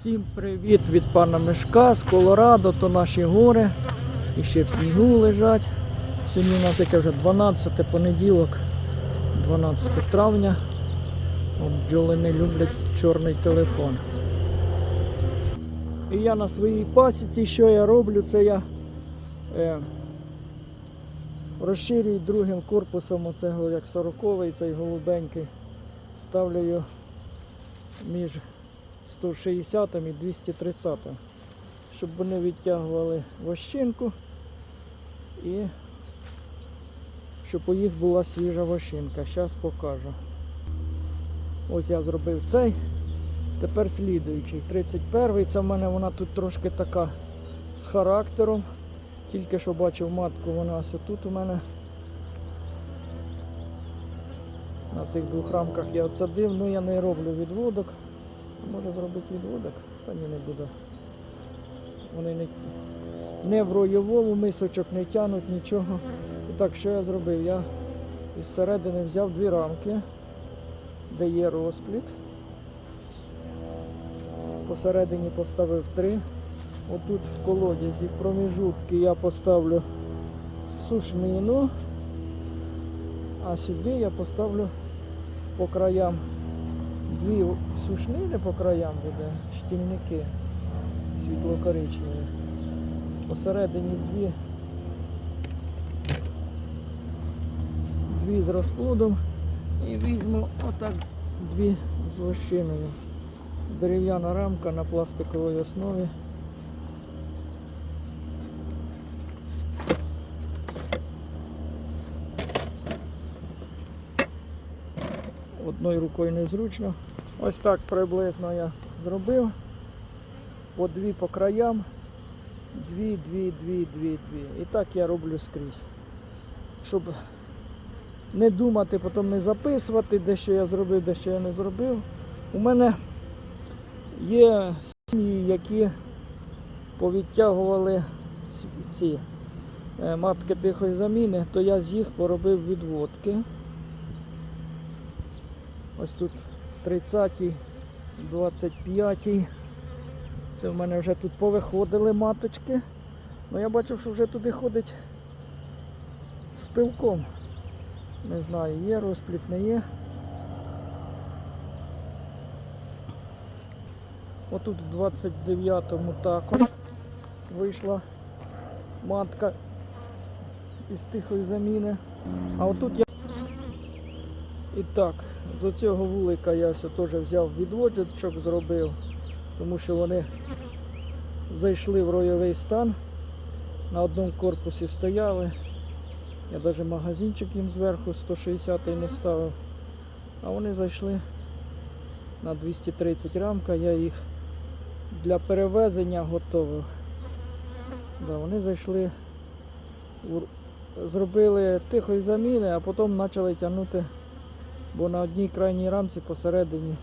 Всім привіт від пана Мешка з Колорадо, то наші гори. І ще в снігу лежать. Сьогодні у нас яке вже 12 понеділок, 12 травня. От бджоли не люблять чорний телефон. І я на своїй пасіці, що я роблю, це я е, розширюю другим корпусом оцього як 40-й, цей голубенький. Ставлю його між 160 і 230, щоб вони відтягували вощинку і щоб у їх була свіжа вощинка. Зараз покажу. Ось я зробив цей. Тепер слідуючий. 31-й. Це в мене вона тут трошки така з характером. Тільки що бачив матку, вона ось тут у мене. На цих двох рамках я отсадив, ну я не роблю відводок. Може зробити відводок? Та ні, не буду. Вони не, не в роєвому мисочок не тянуть нічого. І так, що я зробив? Я із середини взяв дві рамки, де є розпліт. Посередині поставив три. Отут в колодязі проміжутки я поставлю сушнину, а сюди я поставлю по краям дві сушнини по краям буде, штільники світло-коричневі. Посередині дві, дві з розплодом і візьму отак дві з вощиною. Дерев'яна рамка на пластиковій основі. Одною рукою незручно. Ось так приблизно я зробив. По дві по краям. Дві, дві, дві, дві, дві. І так я роблю скрізь. Щоб не думати, потім не записувати, де що я зробив, де що я не зробив. У мене є сім'ї, які повідтягували ці е, матки тихої заміни, то я з їх поробив відводки. Ось тут в 30-й, 25-й. Це в мене вже тут повиходили маточки. Ну я бачив, що вже туди ходить з пилком. Не знаю, є розпліт, не є. Отут в 29-му також вийшла матка із тихої заміни. А отут я. І так, з оцього вулика я все теж взяв відводочок, зробив, тому що вони зайшли в ройовий стан. На одному корпусі стояли. Я навіть магазинчик їм зверху 160 не ставив. А вони зайшли на 230 рамка, я їх для перевезення готовив. Да, вони зайшли, зробили тихої заміни, а потім почали тягнути, бо на одній крайній рамці посередині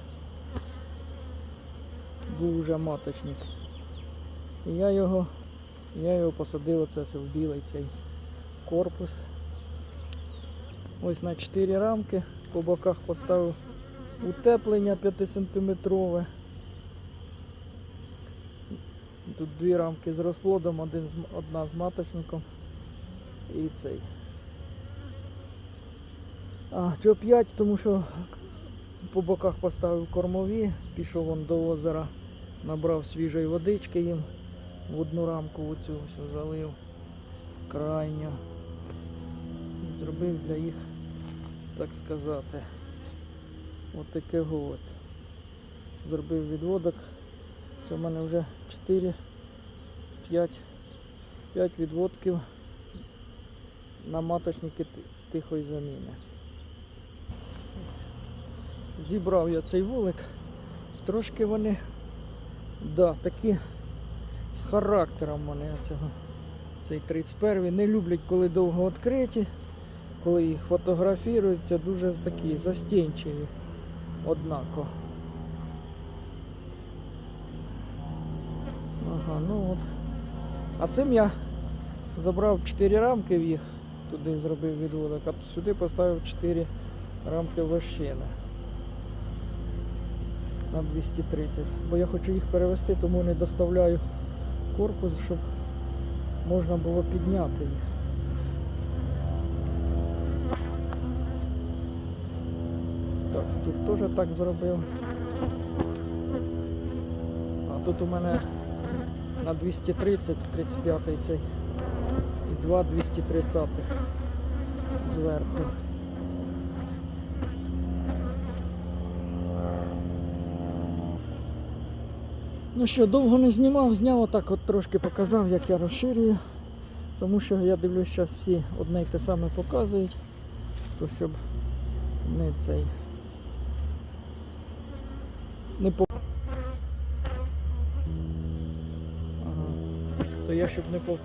був вже маточник. І я його, я його посадив оце в білий цей корпус. Ось на 4 рамки, по боках поставив утеплення 5 сантиметрове. Тут дві рамки з розплодом, одна з маточником і цей. Чого 5, тому що по боках поставив кормові, пішов вон до озера, набрав свіжої водички їм в одну рамку оцю все залив крайню. Зробив для їх, так сказати, отаке ось. Зробив відводок. Це в мене вже 4, 5, 5 відводків на маточники тихої заміни. Зібрав я цей вулик. Трошки вони, да, такі з характером вони цього. Цей 31 не люблять, коли довго відкриті, коли їх фотографірують, це дуже такі застінчиві однако. Ага, ну от. А цим я забрав 4 рамки в їх, туди зробив відводок, а сюди поставив 4 рамки вощини. На 230. Бо я хочу їх перевести, тому не доставляю корпус, щоб можна було підняти їх. Так, тут теж так зробив. А тут у мене на 230, 35 цей і два 230 зверху. Ну що, довго не знімав, зняв отак от трошки показав, як я розширюю. Тому що я дивлюсь, зараз всі одне й те саме показують. То щоб не цей. Не по. Ага. То я щоб не повторяв.